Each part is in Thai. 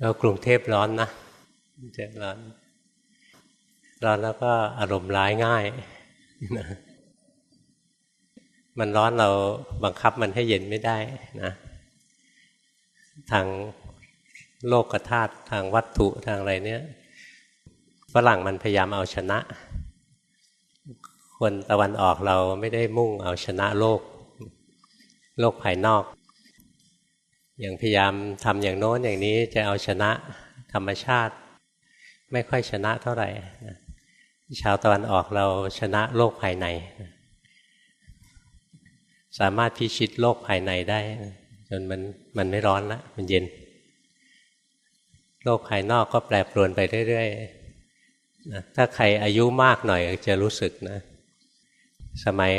แล้วกรุงเทพร้อนนะเจ็บร้อน ร้อนแล้วก็อารมณ์ร้ายง่ายนะมันร้อนเราบังคับมันให้เย็นไม่ได้นะ ทางโลกธาตุทางวัตถุทางอะไรเนี้ยฝรั่งมันพยายามเอาชนะ คนตะวันออกเราไม่ได้มุ่งเอาชนะโลก โลกภายนอก อย่างพยายามทำอย่างโน้นอย่างนี้จะเอาชนะธรรมชาติ ไม่ค่อยชนะเท่าไหร่ชาวตะวันออกเราชนะโลกภายใน สามารถพิชิตโลกภายในได้ จนมันมันไม่ร้อนละมันเย็น โลกภายนอกก็แปรปรวนไปเรื่อยๆนะถ้าใครอายุมากหน่อยจะรู้สึกนะ สมัย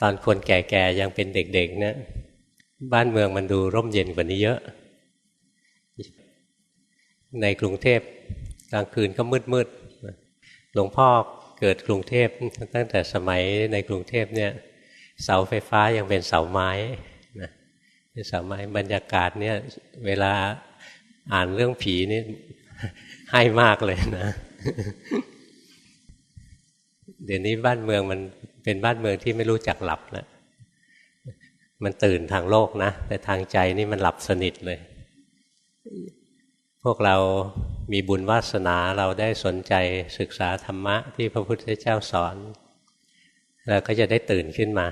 ตอนคนแก่ๆยังเป็นเด็กๆเนี่ย บ้านเมืองมันดูร่มเย็นกว่านี้เยอะ ในกรุงเทพกลางคืนก็มืดๆหลวงพ่อเกิดกรุงเทพตั้งแต่สมัยในกรุงเทพเนี่ย เสาไฟฟ้ายังเป็นเสาไม้นะเป็นเสาไม้บรรยากาศเนี่ยเวลาอ่านเรื่องผีนี่ให้มากเลยนะ เดี๋ยวนี้บ้านเมืองมันเป็นบ้านเมืองที่ไม่รู้จักหลับแล้ว มันตื่นทางโลกนะ แต่ทางใจนี่มันหลับสนิทเลย พวกเรามีบุญวาสนาเราได้สนใจศึกษาธรรมะที่พระพุทธเจ้าสอนเราก็จะได้ตื่นขึ้นมา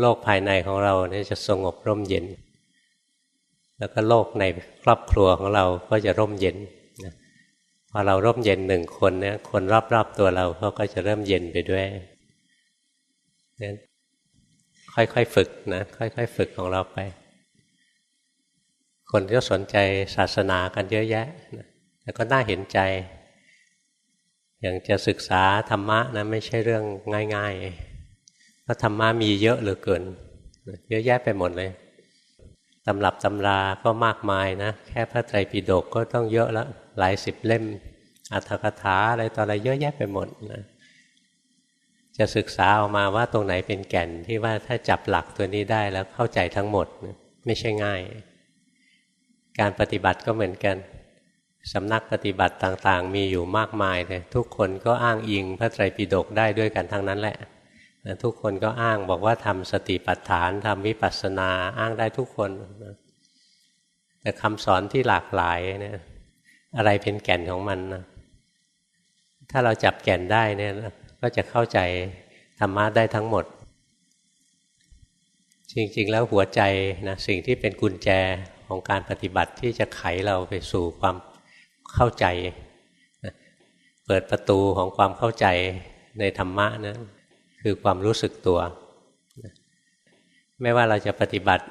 โลกภายในของเราเนี่ยจะสงบร่มเย็น แล้วก็โลกในครอบครัวของเราก็จะร่มเย็นพอเราร่มเย็นหนึ่งคนเนี่ยคนรอบๆตัวเราเขาก็จะเริ่มเย็นไปด้วยนั้น ค่อยๆฝึกนะค่อย ๆ ฝึกของเราไป คนที่สนใจศาสนากันเยอะแยะแต่ก็น่าเห็นใจ อย่างจะศึกษาธรรมะนะไม่ใช่เรื่องง่ายๆเพราะธรรมะมีเยอะเหลือเกิน เยอะแยะไปหมดเลยตำรับตำราก็มากมายนะ แค่พระไตรปิฎกก็ต้องเยอะแล้วหลายสิบเล่มอัตถกถาอะไรต่ออะไรเยอะแยะไปหมดนะ จะศึกษาออกมาว่าตรงไหนเป็นแก่นที่ว่าถ้าจับหลักตัวนี้ได้แล้วเข้าใจทั้งหมดไม่ใช่ง่าย การปฏิบัติก็เหมือนกันสำนักปฏิบัติต่างๆ มีอยู่มากมายเลยทุกคนก็อ้างอิงพระไตรปิฎกได้ด้วยกันทั้งนั้นแหละทุกคนก็อ้างบอกว่าทำสติปัฏฐานทำวิปัสสนาอ้างได้ทุกคนแต่คำสอนที่หลากหลายเนี่ยอะไรเป็นแก่นของมันนะถ้าเราจับแก่นได้เนี่ย ก็จะเข้าใจธรรมะได้ทั้งหมด จริงๆ แล้วหัวใจนะสิ่งที่เป็นกุญแจของการปฏิบัติที่จะไขเราไปสู่ความเข้าใจ เปิดประตูของความเข้าใจในธรรมะนะคือความรู้สึกตัว ไม่ว่าเราจะปฏิบัติ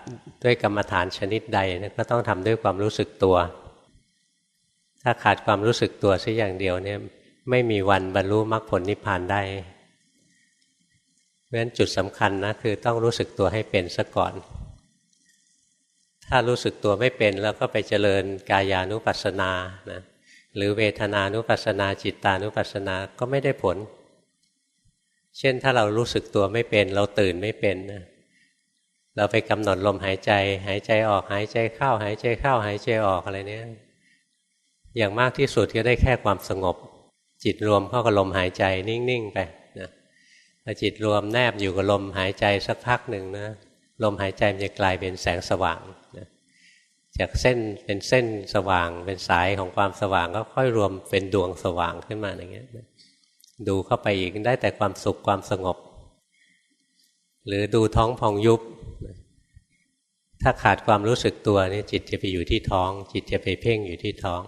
ด้วยกรรมฐานชนิดใดนะก็ต้องทำด้วยความรู้สึกตัว ถ้าขาดความรู้สึกตัวสักอย่างเดียวเนี่ย ไม่มีวันบรรลุมรรคผลนิพพานได้เพราะฉะนั้นจุดสำคัญนะคือต้องรู้สึกตัวให้เป็นซะก่อน ถ้ารู้สึกตัวไม่เป็นแล้วก็ไปเจริญกายานุปัสสนานะหรือเวทนานุปัสสนาจิตตานุปัสสนาก็ไม่ได้ผล เช่นถ้าเรารู้สึกตัวไม่เป็น เราตื่นไม่เป็นนะเราไปกำหนดลมหายใจ หายใจออกหายใจเข้า หายใจเข้า หายใจออกอะไรเนี้ยอย่างมากที่สุดก็ได้แค่ความสงบ จิตรวมเข้ากับลมหายใจนิ่งๆไปนะพอจิตรวมแนบอยู่กับลมหายใจสักพักหนึ่งนะลมหายใจมันจะกลายเป็นแสงสว่างนะจากเส้นเป็นเส้นสว่าง เป็นสายของความสว่างก็ค่อยรวมเป็นดวงสว่างขึ้นมาอย่างเงี้ยดูเข้าไปอีกได้แต่ความสุขความสงบ หรือดูท้องพองยุบ ถ้าขาดความรู้สึกตัวนี่จิตจะไปอยู่ที่ท้อง จิตจะไปเพ่งอยู่ที่ท้อง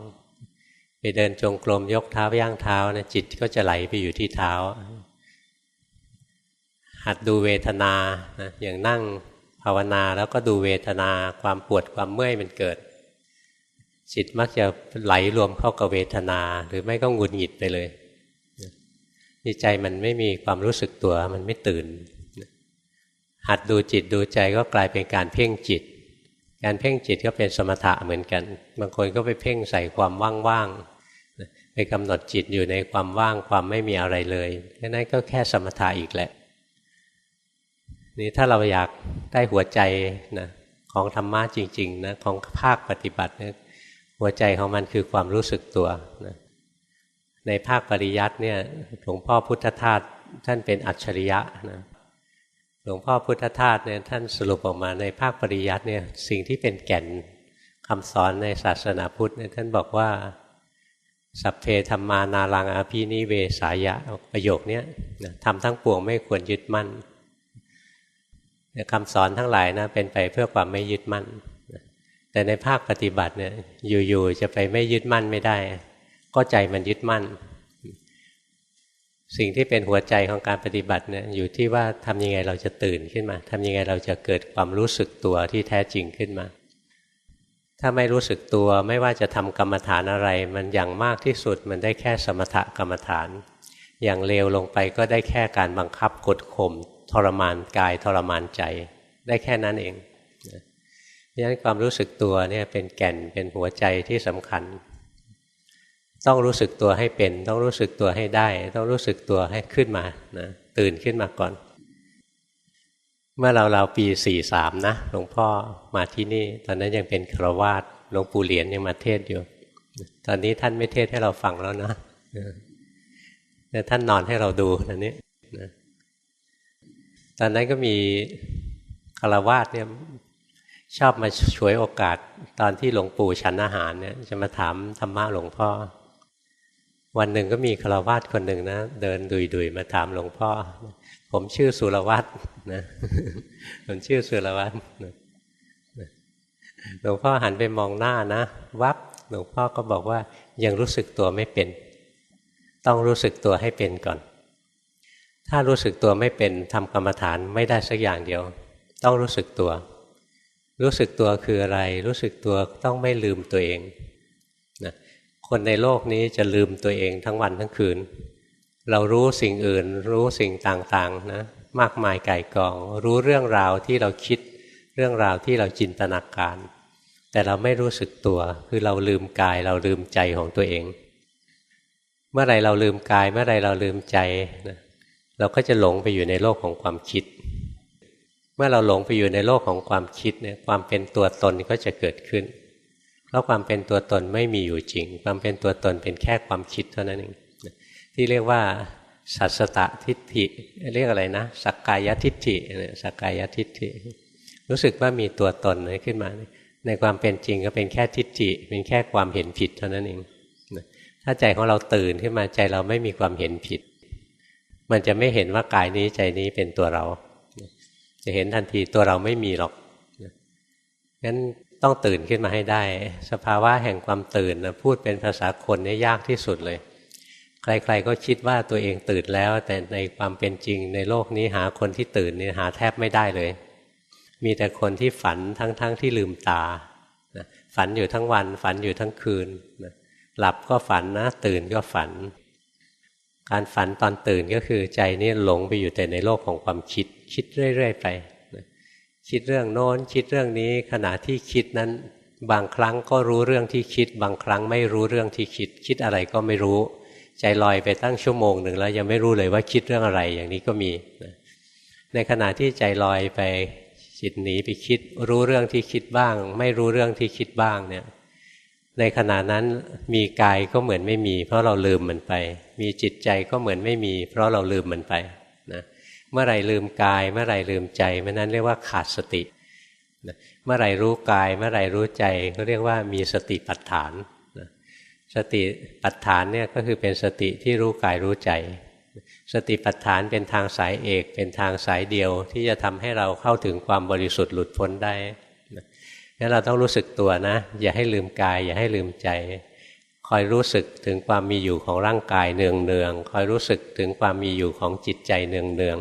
ไปเดินจงกรมยกเท้าย่างเท้านะจิตก็จะไหลไปอยู่ที่เท้า หัดดูเวทนานะอย่างนั่งภาวนาแล้วก็ดูเวทนาความปวดความเมื่อยมันเกิด จิตมักจะไหลรวมเข้ากับเวทนา หรือไม่ก็งุนหงิดไปเลยนี่ใจมันไม่มีความรู้สึกตัวมันไม่ตื่น หัดดูจิตดูใจก็กลายเป็นการเพ่งจิต การเพ่งจิตก็เป็นสมถะเหมือนกัน บางคนก็ไปเพ่งใส่ความว่างๆ ไปกำหนดจิตอยู่ในความว่างความไม่มีอะไรเลยแค่นั้นก็แค่สมถะอีกแหละ นี่ถ้าเราอยากได้หัวใจนะของธรรมะจริงๆนะของภาคปฏิบัติเนี่ยหัวใจของมันคือความรู้สึกตัวนะในภาคปริยัติเนี่ยหลวงพ่อพุทธทาสท่านเป็นอัจฉริยะนะ หลวงพ่อพุทธทาสเนี่ยท่านสรุปออกมาในภาคปริยัติเนี่ยสิ่งที่เป็นแก่นคำสอนในศาสนาพุทธเนี่ยท่านบอกว่า สัพเพธรรมานารังอภินิเวสายะประโยคนี้ทำทั้งปวงไม่ควรยึดมั่นคำสอนทั้งหลายนะเป็นไปเพื่อความไม่ยึดมั่น แต่ในภาคปฏิบัติเนี่ยอยู่ๆจะไปไม่ยึดมั่นไม่ได้ ก็ใจมันยึดมั่น สิ่งที่เป็นหัวใจของการปฏิบัติเนี่ยอยู่ที่ว่าทำยังไงเราจะตื่นขึ้นมาทำยังไงเราจะเกิดความรู้สึกตัวที่แท้จริงขึ้นมา ถ้าไม่รู้สึกตัวไม่ว่าจะทำกรรมฐานอะไร มันอย่างมากที่สุดมันได้แค่สมถกรรมฐาน อย่างเลวลงไปก็ได้แค่การบังคับกดข่มทรมานกายทรมานใจ ได้แค่นั้นเองดังนั้นความรู้สึกตัวเนี่ยเป็นแก่นเป็นหัวใจที่สำคัญ ต้องรู้สึกตัวให้เป็น ต้องรู้สึกตัวให้ได้ ต้องรู้สึกตัวให้ขึ้นมานะตื่นขึ้นมาก่อน เมื่อเราเราปีสี่สามนะหลวงพ่อมาที่นี่ ตอนนั้นยังเป็นครวาสหลวงปู่เหรียญยังมาเทศอยู่ ตอนนี้ท่านไม่เทศให้เราฟังแล้วนะแต่ท่านนอนให้เราดูตอนนี้นะตอนนั้นก็มีคารวาสเนี่ยชอบมาช่วยโอกาสตอนที่หลวงปู่ฉันอาหารเนี่ยจะมาถามธรรมะหลวงพ่อ วันหนึ่งก็มีคารวาสคนหนึ่งนะเดินดุยๆมาถามหลวงพ่อ ผมชื่อสุรวัตรนะผมชื่อสุรวัตรหลวงพ่อหันไปมองหน้านะ วับหลวงพ่อก็บอกว่ายังรู้สึกตัวไม่เป็น ต้องรู้สึกตัวให้เป็นก่อน ถ้ารู้สึกตัวไม่เป็นทำกรรมฐานไม่ได้สักอย่างเดียว ต้องรู้สึกตัว รู้สึกตัวคืออะไร รู้สึกตัวต้องไม่ลืมตัวเอง คนในโลกนี้จะลืมตัวเองทั้งวันทั้งคืน เรารู้สิ่งอื่น รู้สิ่งต่างๆนะมากมายไก่กอง รู้เรื่องราวที่เราคิด เรื่องราวที่เราจินตนาการ แต่เราไม่รู้สึกตัว คือเราลืมกาย เราลืมใจของตัวเอง เมื่อไรเราลืมกาย เมื่อไรเราลืมใจนะเราก็จะหลงไปอยู่ในโลกของความคิด เมื่อเราหลงไปอยู่ในโลกของความคิดเนี่ยความเป็นตัวตนก็จะเกิดขึ้น เพราะความเป็นตัวตนไม่มีอยู่จริง ความเป็นตัวตนเป็นแค่ความคิดเท่านั้นเองที่เรียกว่าสัสตะทิฏฐิเรียกอะไรนะสักกายทิฏฐิสักกายทิฏฐิ รู้สึกว่ามีตัวตนขึ้นมา ในความเป็นจริงก็เป็นแค่ทิฏฐิ เป็นแค่ความเห็นผิดเท่านั้นเองถ้าใจของเราตื่นขึ้นมาใจเราไม่มีความเห็นผิด มันจะไม่เห็นว่ากายนี้ใจนี้เป็นตัวเรา จะเห็นทันทีตัวเราไม่มีหรอกงั้น ต้องตื่นขึ้นมาให้ได้ สภาวะแห่งความตื่นนะพูดเป็นภาษาคนนี่ยากที่สุดเลย ใครๆก็คิดว่าตัวเองตื่นแล้ว แต่ในความเป็นจริงในโลกนี้หาคนที่ตื่นนี่หาแทบไม่ได้เลย มีแต่คนที่ฝันทั้งๆทที่ลืมตาฝันอยู่ทั้งวัน ฝันอยู่ทั้งคืนหลับก็ฝันนะ ตื่นก็ฝัน การฝันตอนตื่นก็คือใจนี่หลงไปอยู่แต่ในโลกของความคิด คิดเรื่อยๆไป คิดเรื่องโน้นคิดเรื่องนี้ขณะที่คิดนั้น บางครั้งก็รู้เรื่องที่คิด บางครั้งไม่รู้เรื่องที่คิด คิดอะไรก็ไม่รู้ ใจลอยไปตั้งชั่วโมงหนึ่งแล้วยังไม่รู้เลยว่าคิดเรื่องอะไรอย่างนี้ก็มีในขณะที่ใจลอยไปจิตหนีไปคิด รู้เรื่องที่คิดบ้าง ไม่รู้เรื่องที่คิดบ้างเนี่ยในขณะนั้นมีกายก็เหมือนไม่มี เพราะเราลืมมันไป มีจิตใจก็เหมือนไม่มี เพราะเราลืมมันไป เมื่อไรลืมกาย เมื่อไรลืมใจเมื่อนั้นเรียกว่าขาดสติ เมื่อไรรู้กาย เมื่อไรรู้ใจก็เรียกว่ามีสติปัฏฐาน สติปัฏฐานเนี่ยก็คือเป็นสติที่รู้กายรู้ใจ สติปัฏฐานเป็นทางสายเอก เป็นทางสายเดียวที่จะทำให้เราเข้าถึงความบริสุทธิ์หลุดพ้นได้งั้นเราต้องรู้สึกตัวนะ อย่าให้ลืมกาย อย่าให้ลืมใจ คอยรู้สึกถึงความมีอยู่ของร่างกายเนืองเนืองคอยรู้สึกถึงความมีอยู่ของจิตใจเนืองเนือง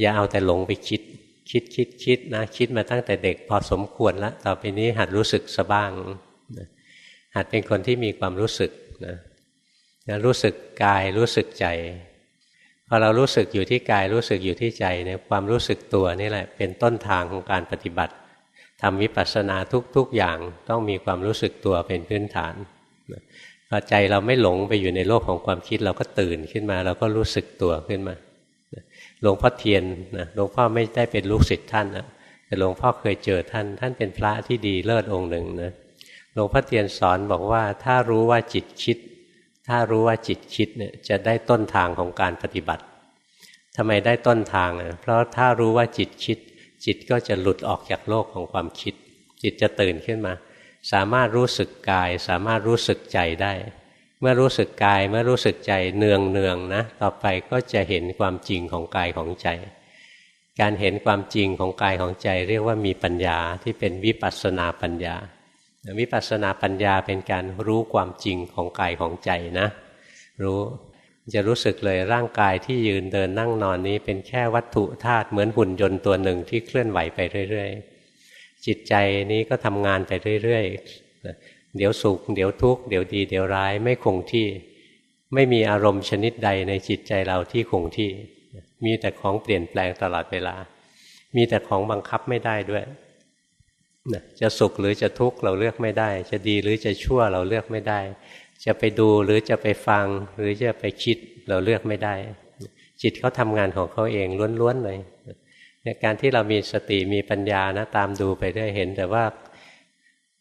อย่าเอาแต่หลงไปคิด คิดคิดคิดนะคิดมาตั้งแต่เด็กพอสมควรแล้วต่อไปนี้หัดรู้สึกสบ้างหัดเป็นคนที่มีความรู้สึกนะรู้สึกกายรู้สึกใจพอเรารู้สึกอยู่ที่กายรู้สึกอยู่ที่ใจเนี่ยความรู้สึกตัวนี่แหละ เป็นต้นทางของการปฏิบัติทำวิปัสสนาทุกๆอย่างต้องมีความรู้สึกตัวเป็นพื้นฐาน พอใจเราไม่หลงไปอยู่ในโลกของความคิดเราก็ตื่นขึ้นมา เราก็รู้สึกตัวขึ้นมาหลวงพ่อเทียนนะหลวงพ่อไม่ได้เป็นลูกศิษย์ท่านนะแต่หลวงพ่อเคยเจอท่าน ท่านเป็นพระที่ดีเลิศองค์หนึ่งนะหลวงพ่อเตียนสอนบอกว่าถ้ารู้ว่าจิตคิด ถ้ารู้ว่าจิตคิดเนี่ยจะได้ต้นทางของการปฏิบัติทำไมได้ต้นทางอะเพราะถ้ารู้ว่าจิตคิด จิตก็จะหลุดออกจากโลกของความคิด จิตจะตื่นขึ้นมา สามารถรู้สึกกาย สามารถรู้สึกใจได้ เมื่อรู้สึกกายเมื่อรู้สึกใจเนืองเนืองนะต่อไปก็จะเห็นความจริงของกายของใจ การเห็นความจริงของกายของใจ เรียกว่ามีปัญญาที่เป็นวิปัสสนาปัญญาวิปัสสนาปัญญาเป็นการรู้ความจริงของกายของใจนะ รู้จะรู้สึกเลยร่างกายที่ยืนเดินนั่งนอนนี้เป็นแค่วัตถุธาตุเหมือนหุ่นยนต์ตัวหนึ่งที่เคลื่อนไหวไปเรื่อยๆ จิตใจนี้ก็ทำงานไปเรื่อยๆ เดี๋ยวสุข เดี๋ยวทุกข์ เดี๋ยวดี เดี๋ยวร้าย ไม่คงที่ ไม่มีอารมณ์ชนิดใดในจิตใจเราที่คงที่ มีแต่ของเปลี่ยนแปลงตลอดเวลา มีแต่ของบังคับไม่ได้ด้วย จะสุขหรือจะทุกข์เราเลือกไม่ได้ จะดีหรือจะชั่วเราเลือกไม่ได้ จะไปดูหรือจะไปฟังหรือจะไปคิดเราเลือกไม่ได้ จิตเขาทำงานของเขาเองล้วนๆเลยเนี่ย การที่เรามีสติมีปัญญานะตามดูไปได้เห็น แต่ว่า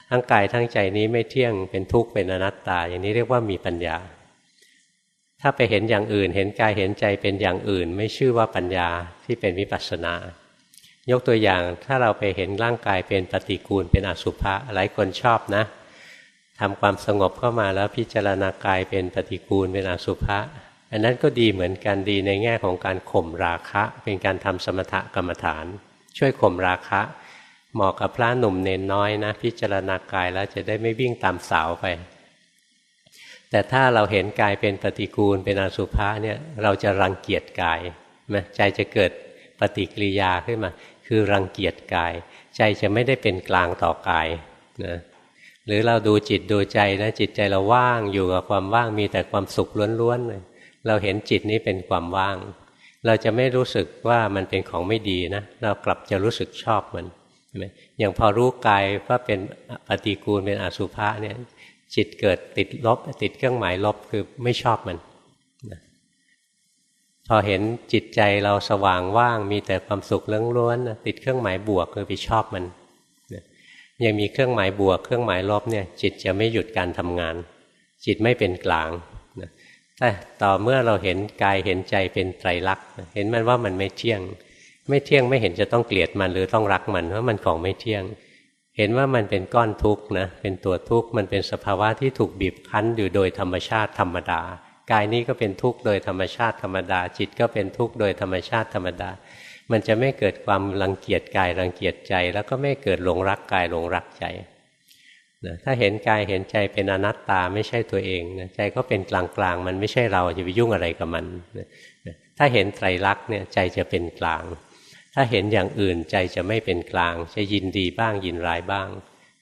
ทั้งกายทั้งใจนี้ไม่เที่ยงเป็นทุกข์เป็นอนัตตา อย่างนี้เรียกว่ามีปัญญา ถ้าไปเห็นอย่างอื่น เห็นกายเห็นใจเป็นอย่างอื่น ไม่ชื่อว่าปัญญาที่เป็นวิปัสสนา ยกตัวอย่างถ้าเราไปเห็นร่างกายเป็นปฏิกูลเป็นอสุภะหลายคนชอบนะทำความสงบเข้ามาแล้วพิจารณากายเป็นปฏิกูลเป็นอสุภะ อันนั้นก็ดีเหมือนกันดีในแง่ของการข่มราคะ เป็นการทำสมถกรรมฐาน ช่วยข่มราคะ เหมาะกับพระหนุ่มเนนน้อยนะ พิจารณากายแล้วจะได้ไม่วิ่งตามสาวไป แต่ถ้าเราเห็นกายเป็นปฏิกูลเป็นอสุภะเนี่ยเราจะรังเกียจกายนะใจจะเกิดปฏิกิริยาขึ้นมา คือรังเกียจกาย ใจจะไม่ได้เป็นกลางต่อกายนะหรือเราดูจิตดูใจนะจิตใจเราว่างอยู่กับความว่างมีแต่ความสุขล้วนๆเลย เราเห็นจิตนี้เป็นความว่าง เราจะไม่รู้สึกว่ามันเป็นของไม่ดีนะ เรากลับจะรู้สึกชอบมันใช่ไหมอย่างพอรู้กายว่าเป็นปฏิกูลเป็นอสุภะเนี่ยจิตเกิดติดลบ ติดเครื่องหมายลบคือไม่ชอบมันพอเห็นจิตใจเราสว่างว่างมีแต่ความสุขเล้งล้วนติดเครื่องหมายบวกคือไปชอบมันยังมีเครื่องหมายบวก เครื่องหมายลบเนี่ยจิตจะไม่หยุดการทำงาน จิตไม่เป็นกลาง ต่ต่อเมื่อเราเห็นกายเห็นใจเป็นไตรลักษณ์เห็นมันว่ามันไม่เที่ยง ไม่เที่ยงไม่เห็นจะต้องเกลียดมันหรือต้องรักมันเพราะมันของไม่เที่ยง เห็นว่ามันเป็นก้อนทุกข์นะเป็นตัวทุกข์มันเป็นสภาวะที่ถูกบีบคั้นอยู่โดยธรรมชาติธรรมดากายนี้ก็เป็นทุกข์โดยธรรมชาติธรรมดา จิตก็เป็นทุกข์โดยธรรมชาติธรรมดา มันจะไม่เกิดความรังเกียจกายรังเกียจใจ แล้วก็ไม่เกิดหลงรักกายหลงรักใจ นะถ้าเห็นกายเห็นใจเป็นอนัตตาไม่ใช่ตัวเองนะใจก็เป็นกลางๆมันไม่ใช่เราจะไปยุ่งอะไรกับมันนะถ้าเห็นไตรลักษณ์เนี่ยใจจะเป็นกลาง ถ้าเห็นอย่างอื่นใจจะไม่เป็นกลาง จะยินดีบ้างยินร้ายบ้าง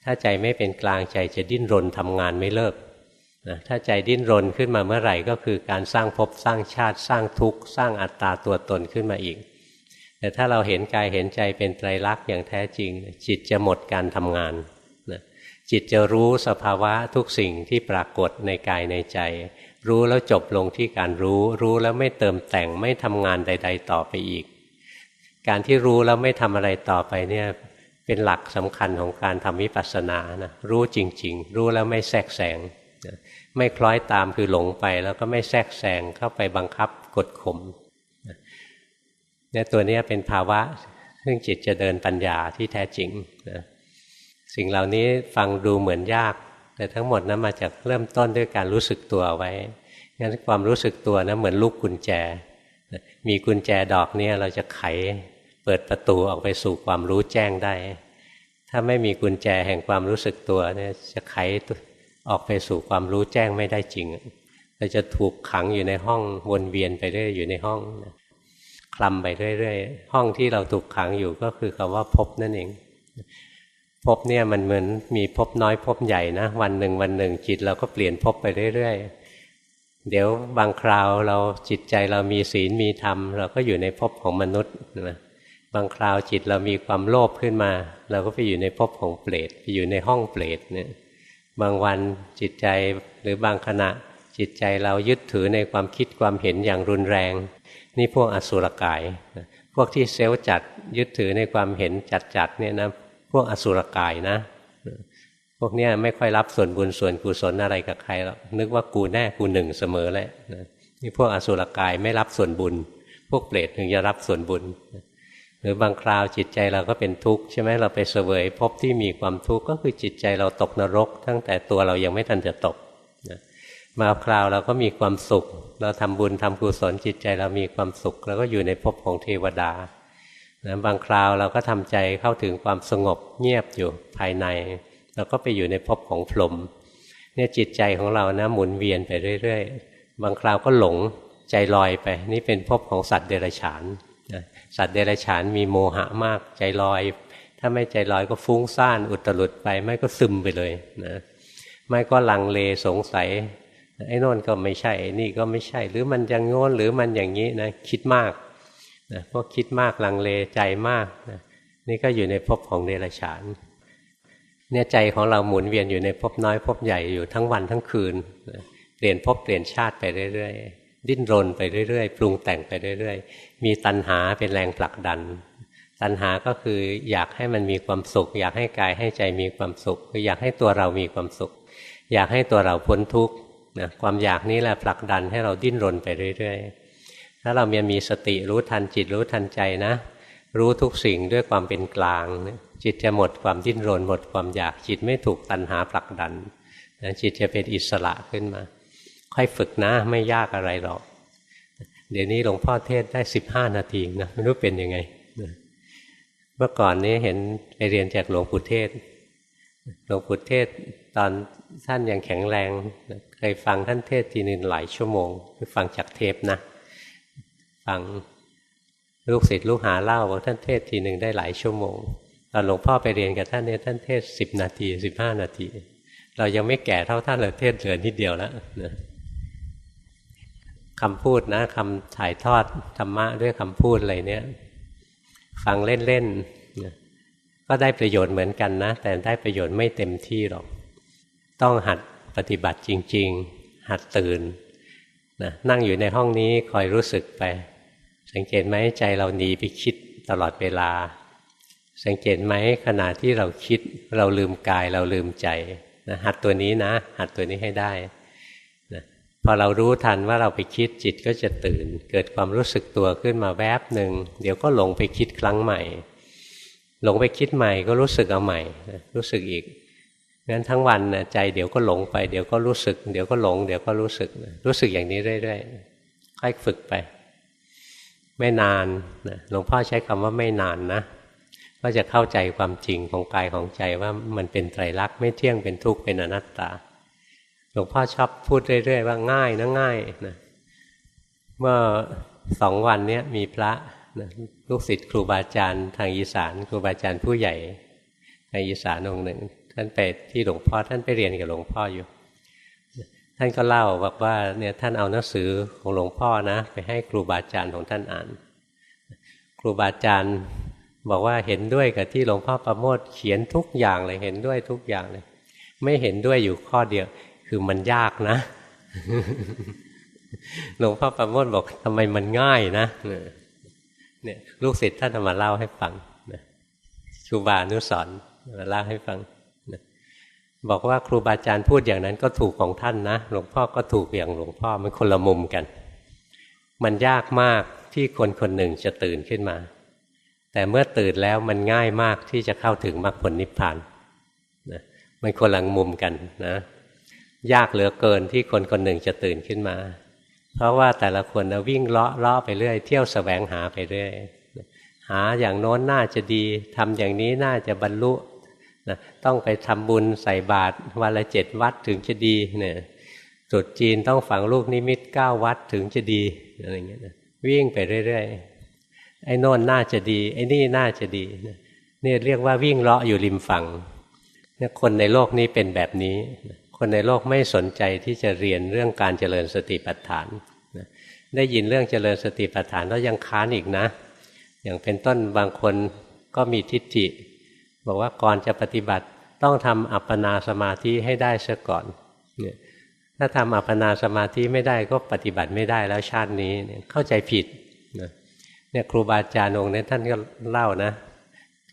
ถ้าใจไม่เป็นกลางใจจะดิ้นรนทำงานไม่เลิกนะถ้าใจดิ้นรนขึ้นมาเมื่อไหร่ก็คือการสร้างภพสร้างชาติสร้างทุกข์สร้างอัตตาตัวตนขึ้นมาอีก แต่ถ้าเราเห็นกายเห็นใจเป็นไตรลักษณ์อย่างแท้จริง จิตจะหมดการทำงาน จิตจะรู้สภาวะทุกสิ่งที่ปรากฏในกายในใจ รู้แล้วจบลงที่การรู้ รู้แล้วไม่เติมแต่งไม่ทำงานใด ๆ ต่อไปอีก การที่รู้แล้วไม่ทำอะไรต่อไปเนี่ยเป็นหลักสำคัญของการทำวิปัสสนานะรู้จริง ๆ รู้แล้วไม่แทรกแซงไม่คล้อยตามคือหลงไป แล้วก็ไม่แทรกแซงเข้าไปบังคับกดข่มเนี่ยตัวนี้เป็นภาวะ ซึ่งจิตจะเดินปัญญาที่แท้จริงนะ สิ่งเหล่านี้ฟังดูเหมือนยาก แต่ทั้งหมดนั้นมาจากเริ่มต้นด้วยการรู้สึกตัวไว้งั้นความรู้สึกตัวนะเหมือนลูกกุญแจ มีกุญแจดอกนี้เราจะไขเปิดประตูออกไปสู่ความรู้แจ้งได้ ถ้าไม่มีกุญแจแห่งความรู้สึกตัวเนี่ยจะไขออกไปสู่ความรู้แจ้งไม่ได้จริงเราจะถูกขังอยู่ในห้องวนเวียนไปเรื่อยอยู่ในห้องคลำไปเรื่อยๆห้องที่เราถูกขังอยู่ก็คือคำว่าพบนั่นเอง พบเนี่ยมันเหมือนมีพบน้อยพบใหญ่นะวันหนึ่งวันหนึ่งจิตเราก็เปลี่ยนพบไปเรื่อยๆ เดี๋ยวบางคราวเราจิตใจเรามีศีลมีธรรม เราก็อยู่ในพบของมนุษย์นะบางคราวจิตเรามีความโลภขึ้นมา เราก็ไปอยู่ในภพของเปรตไปอยู่ในห้องเปรตเนี่ยบางวันจิตใจหรือบางขณะจิตใจเรายึดถือในความคิดความเห็นอย่างรุนแรง นี่พวกอสุรกาย พวกที่เซลล์จัดยึดถือในความเห็นจัดๆเนี่ยนะ วกอสุรกายนะ พวกเนี้ยไม่ค่อยรับส่วนบุญส่วนกุศลอะไรกับใครหรอกนึกว่ากูแน่กูหนึ่งเสมอแหละนี่พวกอสุรกายไม่รับส่วนบุญ พวกเปรตถึงจะรับส่วนบุญ หรือบางคราวจิตใจเราก็เป็นทุกข์ใช่ไหมเราไปเสวยพบที่มีความทุกข์ก็คือจิตใจเราตกนรก ตั้งแต่ตัวเรายังไม่ทันจะตกมาคราวเราก็มีความสุข เราทำบุญทำกุศลจิตใจเรามีความสุขเราก็อยู่ในภพของเทวดา นะบางคราวเราก็ทำใจเข้าถึงความสงบเงียบอยู่ภายใน เราก็ไปอยู่ในภพของพรหมเนี่ยจิตใจของเรานะหมุนเวียนไปเรื่อยๆ บางคราวก็หลงใจลอยไป นี่เป็นภพของสัตว์เดรัจฉานนะสัตว์เดรัจฉานมีโมหะมากใจลอย ถ้าไม่ใจลอยก็ฟุ้งซ่านอุตรุดไป ไม่ก็ซึมไปเลยนะไม่ก็ลังเลสงสัยไอ้นนก็ไม่ใช่ นี่ก็ไม่ใช่ หรือมันยังโน้นหรือมันอย่างนี้นะคิดมาก นะพวกคิดมากลังเลใจมากนะนี่ก็อยู่ในภพของเดรัจฉานเนี่ยใจของเราหมุนเวียนอยู่ในภพน้อยภพใหญ่อยู่ทั้งวันทั้งคืนนะเปลี่ยนภพเปลี่ยนชาติไปเรื่อยๆ ดิ้นรนไปเรื่อยๆ ปรุงแต่งไปเรื่อยๆ มีตัณหาเป็นแรงผลักดัน ตัณหาก็คืออยากให้มันมีความสุข อยากให้กายให้ใจมีความสุข คืออยากให้ตัวเรามีความสุข อยากให้ตัวเราพ้นทุกข์นะความอยากนี้แหละผลักดันให้เราดิ้นรนไปเรื่อยๆ ถ้าเรามีมีสติรู้ทันจิตรู้ทันใจนะ รู้ทุกสิ่งด้วยความเป็นกลาง จิตจะหมดความดิ้นรนหมดความอยากจิตไม่ถูกตันหาผลักดันนะจิตจะเป็นอิสระขึ้นมา ค่อยฝึกนะไม่ยากอะไรหรอก เดี๋ยวนี้หลวงพ่อเทศได้สิบห้านาทีนะไม่รู้เป็นยังไงเมื่อก่อนนี้เห็นไปเรียนจากหลวงปู่เทศ หลวงปู่เทศตอนท่านยังแข็งแรงเคยฟังท่านเทศทีนึงหลายชั่วโมงคือฟังจากเทปนะ ฟังลูกศิษย์ลูกหาเล่าว่าท่านเทศทีหนึ่งได้หลายชั่วโมงตอนหลวงพ่อไปเรียนกับท่านเนี่ยท่านเทศสิบนาทีสิบห้านาที เรายังไม่แก่เท่าท่านเลยเทศเหลือนิดเดียวแล้วนะคำพูดนะคำถ่ายทอดธรรมะด้วยคำพูดอะไรเนี่ย ฟังเล่นๆนะก็ได้ประโยชน์เหมือนกันนะ แต่ได้ประโยชน์ไม่เต็มที่หรอก ต้องหัดปฏิบัติจริง ๆ หัดตื่นนะนั่งอยู่ในห้องนี้คอยรู้สึกไป สังเกตไหมใจเราหนีไปคิดตลอดเวลา สังเกตไหมขณะที่เราคิดเราลืมกายเราลืมใจนะหัดตัวนี้นะ หัดตัวนี้ให้ได้นะพอเรารู้ทันว่าเราไปคิดจิตก็จะตื่น เกิดความรู้สึกตัวขึ้นมาแวบหนึ่งเดี๋ยวก็หลงไปคิดครั้งใหม่ หลงไปคิดใหม่ก็รู้สึกเอาใหม่รู้สึกอีกงั้นทั้งวันนะใจเดี๋ยวก็หลงไปเดี๋ยวก็รู้สึก เดี๋ยวก็หลง เดี๋ยวก็รู้สึกรู้สึกอย่างนี้เรื่อยๆค่อยฝึกไป ไม่นานหลวงพ่อใช้คำว่าไม่นานนะก็จะเข้าใจความจริงของกายของใจว่ามันเป็นไตรลักษณ์ไม่เที่ยงเป็นทุกข์เป็นอนัตตา หลวงพ่อชอบพูดเรื่อย ๆ ว่าง่ายนะง่ายนะเมื่อสองวันนี้มีพระนะลูกศิษย์ครูบาอาจารย์ทางอีสาน ครูบาอาจารย์ผู้ใหญ่ทางอีสานองค์หนึ่ง ท่านไปที่หลวงพ่อท่านไปเรียนกับหลวงพ่ออยู่ ท่านก็เล่าบอกว่าเนี่ยท่านเอาหนังสือของหลวงพ่อนะ ไปให้ครูบาอาจารย์ของท่านอ่าน ครูบาอาจารย์บอกว่าเห็นด้วยกับที่หลวงพ่อประโมทเขียนทุกอย่างเลยเห็นด้วยทุกอย่างเลย ไม่เห็นด้วยอยู่ข้อเดียว คือมันยากนะหลวงพ่อประโมทบอกทำไมมันง่ายนะเนี่ยลูกศิษย์ท่านมาเล่าให้ฟังครูบาอนุสอนมาเล่าให้ฟัง บอกว่าครูบาอาจารย์พูดอย่างนั้นก็ถูกของท่านนะ หลวงพ่อก็ถูกอย่างหลวงพ่อมันคนละมุมกัน มันยากมากที่คนคนหนึ่งจะตื่นขึ้นมา แต่เมื่อตื่นแล้วมันง่ายมากที่จะเข้าถึงมรรคผลนิพพานนะมันคนละมุมกันนะ ยากเหลือเกินที่คนคนหนึ่งจะตื่นขึ้นมา เพราะว่าแต่ละคนนะวิ่งเลาะเลาะไปเรื่อย เที่ยวสแสวงหาไปเรื่อยหาอย่างโน้นน่าจะดีทำอย่างนี้น่าจะบรรลุ นะต้องไปทำบุญใส่บาตรวันละเจ็ดวัดถึงจะดีเนี่ยจุดจีนต้องฝังลูกนิมิตเก้าวัดถึงจะดีอะไรเงี้ยนะวิ่งไปเรื่อยๆไอ้โน่นน่าจะดี ไอ้นี่น่าจะดีนี่เรียกว่าวิ่งเลาะอยู่ริมฝั่งเนี่ยคนในโลกนี้เป็นแบบนี้ คนในโลกไม่สนใจที่จะเรียนเรื่องการเจริญสติปัฏฐานได้ยินเรื่องเจริญสติปัฏฐานแล้วยังค้านอีกนะ อย่างเป็นต้นบางคนก็มีทิฏฐิ บอกว่าก่อนจะปฏิบัติต้องทำอัปปนาสมาธิให้ได้เสียก่อนเนี่ยถ้าทำอัปปนาสมาธิไม่ได้ก็ปฏิบัติไม่ได้แล้วชาตินี้เข้าใจผิดเนี่ยครูบาอาจารย์องค์นี้ท่านก็เล่านะ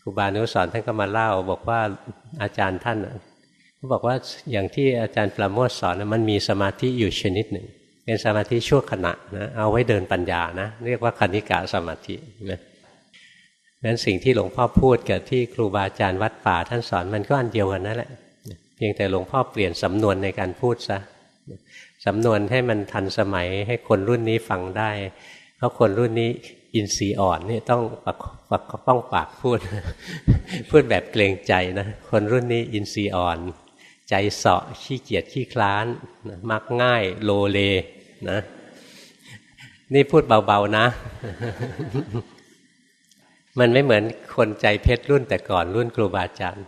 ครูบานุสอนท่านก็มาเล่า บอกว่าอาจารย์ท่านเขาบอกว่าอย่างที่อาจารย์ประโมทสอนมันมีสมาธิอยู่ชนิดหนึ่ง เป็นสมาธิชั่วขณะนะเอาไว้เดินปัญญานะเรียกว่าคณิกะสมาธินะ นั้นสิ่งที่หลวงพ่อพูดกับที่ครูบาอาจารย์วัดป่าท่านสอนมันก็อันเดียวกันนั่นแหละเพียงแต่หลวงพ่อเปลี่ยนสำนวนในการพูดซะสำนวนให้มันทันสมัยให้คนรุ่นนี้ฟังได้ เพราะคนรุ่นนี้อินทรีย์อ่อนนี่ต้องปักปักป้องปากพูด พูดแบบเกรงใจนะคนรุ่นนี้อินทรีย์อ่อน ใจเสาะขี้เกียจขี้คลาน มักง่ายโลเลนะ นี่พูดเบาๆนะ มันไม่เหมือนคนใจเพชรรุ่นแต่ก่อนรุ่นครูบาอาจารย์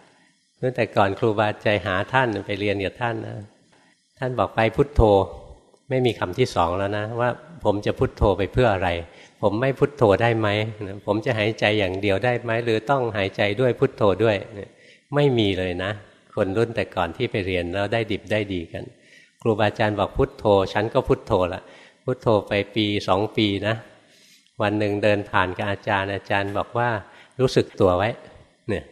รุ่นแต่ก่อนครูบาใจารย์หาท่านไปเรียนกับท่านนะท่านบอกไปพุทโธ ไม่มีคำที่สองแล้วนะ ว่าผมจะพุทโธไปเพื่ออะไร ผมไม่พุทโธได้ไหมผมจะหายใจอย่างเดียวได้ไหมหรือต้องหายใจด้วยพุทโธด้วยไม่มีเลยนะ คนรุ่นแต่ก่อนที่ไปเรียนแล้วได้ดิบได้ดีกัน ครูบาอาจารย์บอกพุทโธ ฉันก็พุทโธละพุทโธไปปีสองปีนะ วันหนึ่งเดินผ่านกับอาจารย์ อาจารย์บอกว่ารู้สึกตัวไว้ เนี่ย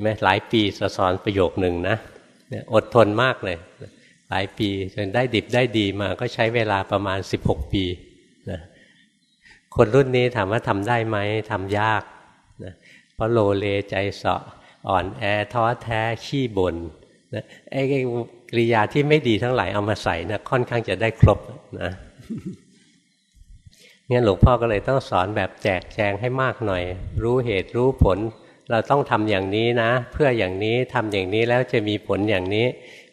แม้หลายปีสอนประโยคหนึ่งนะอดทนมากเลย หลายปีจนได้ดิบได้ดีมาก็ใช้เวลาประมาณ 16 ปีนะคนรุ่นนี้ถามว่าทำได้ไหมทำยากนะเพราะโลเลใจเสาะอ่อนแอท้อแท้ขี้บน่นนะไอ้กริยาที่ไม่ดีทั้งหลายเอามาใส่นะค่อนข้างจะได้ครบนะ งั้นหลวงพ่อก็เลยต้องสอนแบบแจกแจงให้มากหน่อย รู้เหตุรู้ผล เราต้องทำอย่างนี้นะ เพื่ออย่างนี้ทำอย่างนี้แล้วจะมีผลอย่างนี้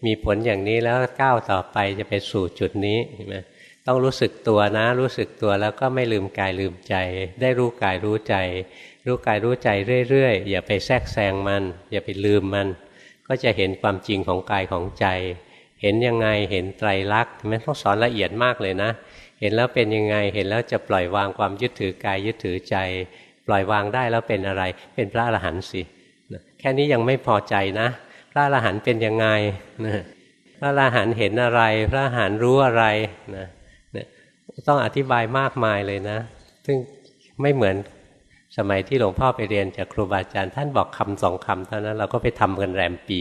มีผลอย่างนี้แล้วก้าวต่อไปจะไปสู่จุดนี้เห็นไหมต้องรู้สึกตัวนะ รู้สึกตัวแล้วก็ไม่ลืมกายลืมใจ ได้รู้กายรู้ใจ รู้กายรู้ใจเรื่อยๆอย่าไปแทรกแซงมัน อย่าไปลืมมัน ก็จะเห็นความจริงของกายของใจ เห็นยังไงเห็นไตรลักษณ์มันต้องสอนละเอียดมากเลยนะ เห็นแล้วเป็นยังไง เห็นแล้วจะปล่อยวางความยึดถือกายยึดถือใจ ปล่อยวางได้แล้วเป็นอะไร เป็นพระอรหันต์สิแค่นี้ยังไม่พอใจนะ พระอรหันต์เป็นยังไงนะพระอรหันต์เห็นอะไร พระอรหันต์รู้อะไรนะต้องอธิบายมากมายเลยนะ ซึ่งไม่เหมือนสมัยที่หลวงพ่อไปเรียนจากครูบาอาจารย์ ท่านบอกคำสองคำเท่านั้นเราก็ไปทำกันแรมปี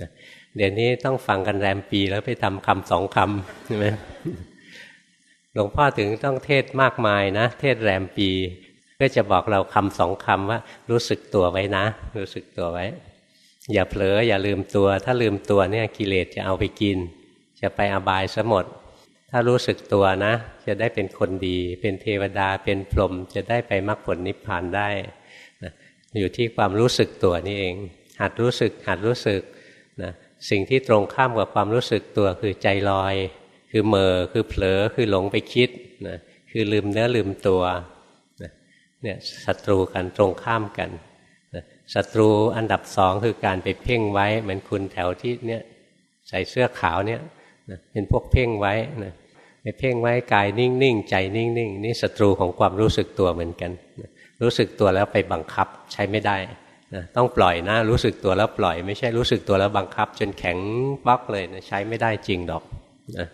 นะเดี๋ยวนี้ต้องฟังกันแรมปีแล้วไปทำคำสองคำใช่ไหม หลวงพ่อถึงต้องเทศมากมายนะ เทศแรมปีก็จะบอกเราคำสองคำว่า รู้สึกตัวไว้นะ รู้สึกตัวไว้ อย่าเผลออย่าลืมตัว ถ้าลืมตัวเนี่ยกิเลสจะเอาไปกิน จะไปอบายซะหมด ถ้ารู้สึกตัวนะ จะได้เป็นคนดี เป็นเทวดาเป็นพรหมจะได้ไปมรรคผลนิพพานได้นะอยู่ที่ความรู้สึกตัวนี่เอง หัดรู้สึกหัดรู้สึกนะสิ่งที่ตรงข้ามกับความรู้สึกตัวคือใจลอย คือเมอคือเผลอคือหลงไปคิดนะคือลืมเนื้อลืมตัวนะเนี่ยศัตรูกันตรงข้ามกันศัตรูอันดับสองคือการไปเพ่งไว้ เหมือนคุณแถวที่เนี่ยใส่เสื้อขาวเนี่ยเป็นพวกเพ่งไว้นะไปเพ่งไว้กายนิ่งๆใจนิ่งๆนี่ศัตรูของความรู้สึกตัวเหมือนกันรู้สึกตัวแล้วไปบังคับใช้ไม่ได้นะต้องปล่อยนะรู้สึกตัวแล้วปล่อย ไม่ใช่รู้สึกตัวแล้วบังคับ จนแข็งบล็อกเลยนะใช้ไม่ได้จริงดอกนะ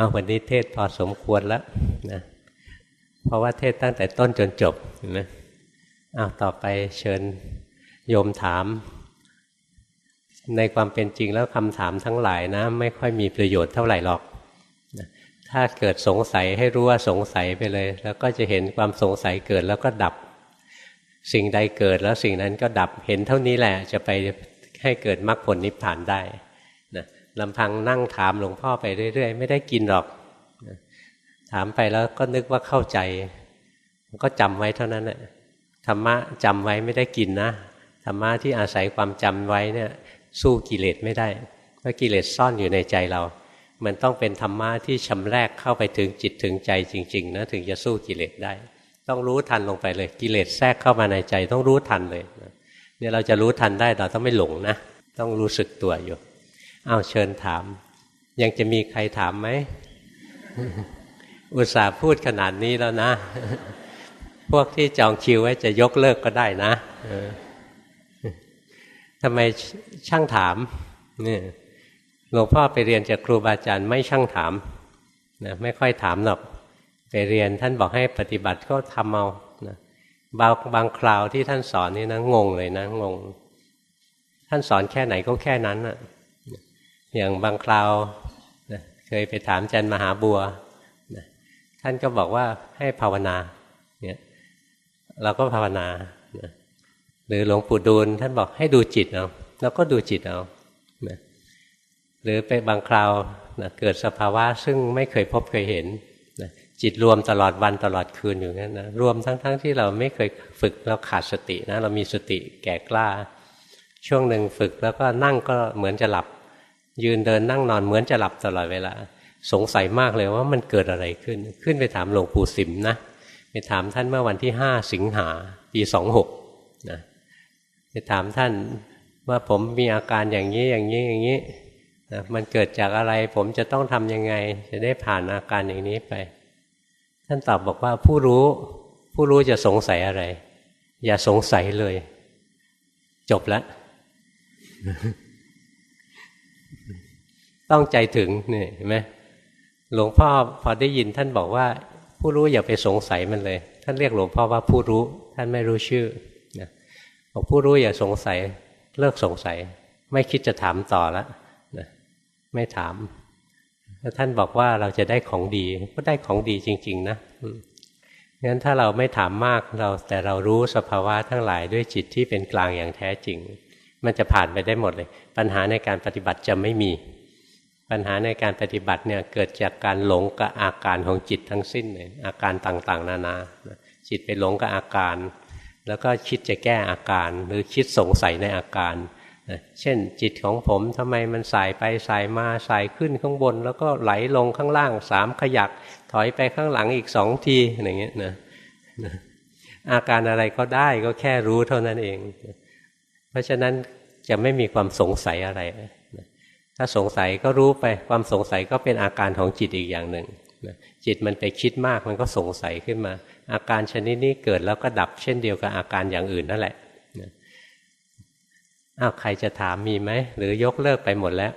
เอาวันนี้เทศพอสมควรแล้วนะเพราะว่าเทศตั้งแต่ต้นจนจบเห็นไหมอ้าต่อไปเชิญโยมถาม ในความเป็นจริงแล้วคำถามทั้งหลายนะ ไม่ค่อยมีประโยชน์เท่าไหร่หรอก ถ้าเกิดสงสัยให้รู้ว่าสงสัยไปเลย แล้วก็จะเห็นความสงสัยเกิดแล้วก็ดับ สิ่งใดเกิดแล้วสิ่งนั้นก็ดับเห็นเท่านี้แหละจะไปให้เกิดมรรคผลนิพพานได้ ลำพังนั่งถามหลวงพ่อไปเรื่อยๆ ไม่ได้กินหรอก ถามไปแล้วก็นึกว่าเข้าใจ ก็จำไว้เท่านั้นแหละธรรมะจำไว้ไม่ได้กินนะธรรมะที่อาศัยความจำไว้เนี่ย สู้กิเลสไม่ได้เพราะกิเลสซ่อนอยู่ในใจเรา มันต้องเป็นธรรมะที่ชำแรกเข้าไปถึงจิตถึงใจจริงๆนะถึงจะสู้กิเลสได้ ต้องรู้ทันลงไปเลย กิเลสแทรกเข้ามาในใจ ต้องรู้ทันเลยเนี่ยเราจะรู้ทันได้เราต้องไม่หลงนะ ต้องรู้สึกตัวอยู่ เอาเชิญถาม ยังจะมีใครถามไหม อุตส่าห์พูดขนาดนี้แล้วนะ พวกที่จองคิวไว้จะยกเลิกก็ได้นะทำไมช่างถามเนี่ยหลวงพ่อไปเรียนจากครูบาอาจารย์ไม่ช่างถามนะไม่ค่อยถามหรอกไปเรียนท่านบอกให้ปฏิบัติก็ทำเอานะบางบางคราวที่ท่านสอนนี่นะงงเลยนะงง ท่านสอนแค่ไหนก็แค่นั้นอะ อย่างบางคราวนะเคยไปถามจันมหาบัวนะท่านก็บอกว่าให้ภาวนาเนี่ยเราก็ภาวนานะหรือหลวงปู่ดูลท่านบอกให้ดูจิตเอาเราก็ดูจิตเอานะหรือไปบางคราวนะเกิดสภาวะซึ่งไม่เคยพบเคยเห็นนะจิตรวมตลอดวันตลอดคืนอยู่นั้นนะรวมทั้งๆทที่เราไม่เคยฝึกเราขาดสตินะเรามีสติแก่กล้า ช่วงหนึ่งฝึกแล้วก็นั่งก็เหมือนจะหลับ ยืนเดินนั่งนอนเหมือนจะหลับตลอดเวลา สงสัยมากเลยว่ามันเกิดอะไรขึ้น ขึ้นไปถามหลวงปู่สิมนะไปถามท่านเมื่อวันที่ห้าสิงหาปีสองหกนะไปถามท่านว่าผมมีอาการอย่างนี้อย่างนี้อย่างนี้นะมันเกิดจากอะไรผมจะต้องทำยังไง จะได้ผ่านอาการอย่างนี้ไป ท่านตอบบอกว่าผู้รู้ ผู้รู้จะสงสัยอะไร อย่าสงสัยเลย จบแล้ว ต้องใจถึงนี่เห็นไหมหลวงพ่อพอได้ยินท่านบอกว่า ผู้รู้อย่าไปสงสัยมันเลย ท่านเรียกหลวงพ่อว่าผู้รู้ ท่านไม่รู้ชื่อนะบอกผู้รู้อย่าสงสัย เลิกสงสัย ไม่คิดจะถามต่อแล้วนะไม่ถามแล้วท่านบอกว่าเราจะได้ของดี ก็ได้ของดีจริง ๆ นะงั้นถ้าเราไม่ถามมากเราแต่เรารู้สภาวะทั้งหลายด้วยจิตที่เป็นกลางอย่างแท้จริง มันจะผ่านไปได้หมดเลย ปัญหาในการปฏิบัติจะไม่มี ปัญหาในการปฏิบัติเนี่ยเกิดจากการหลงกับอาการของจิตทั้งสิ้นเลยอาการต่างๆ นานา จิตไปหลงกับอาการ แล้วก็คิดจะแก้อาการ หรือคิดสงสัยในอาการ เช่นจิตของผมทำไมมันสายไปสายมาสายขึ้นข้างบน แล้วก็ไหลลงข้างล่างสามขยัก ถอยไปข้างหลังอีกสองทีอย่างเงี้ยนะอาการอะไรก็ได้ก็แค่รู้เท่านั้นเอง เพราะฉะนั้นจะไม่มีความสงสัยอะไร ถ้าสงสัยก็รู้ไปความสงสัยก็เป็นอาการของจิตอีกอย่างหนึ่งจิตมันไปคิดมากมันก็สงสัยขึ้นมา อาการชนิดนี้เกิดแล้วก็ดับเช่นเดียวกับอาการอย่างอื่นนั่นแหละอ้าวใครจะถามมีไหมหรือยกเลิกไปหมดแล้ว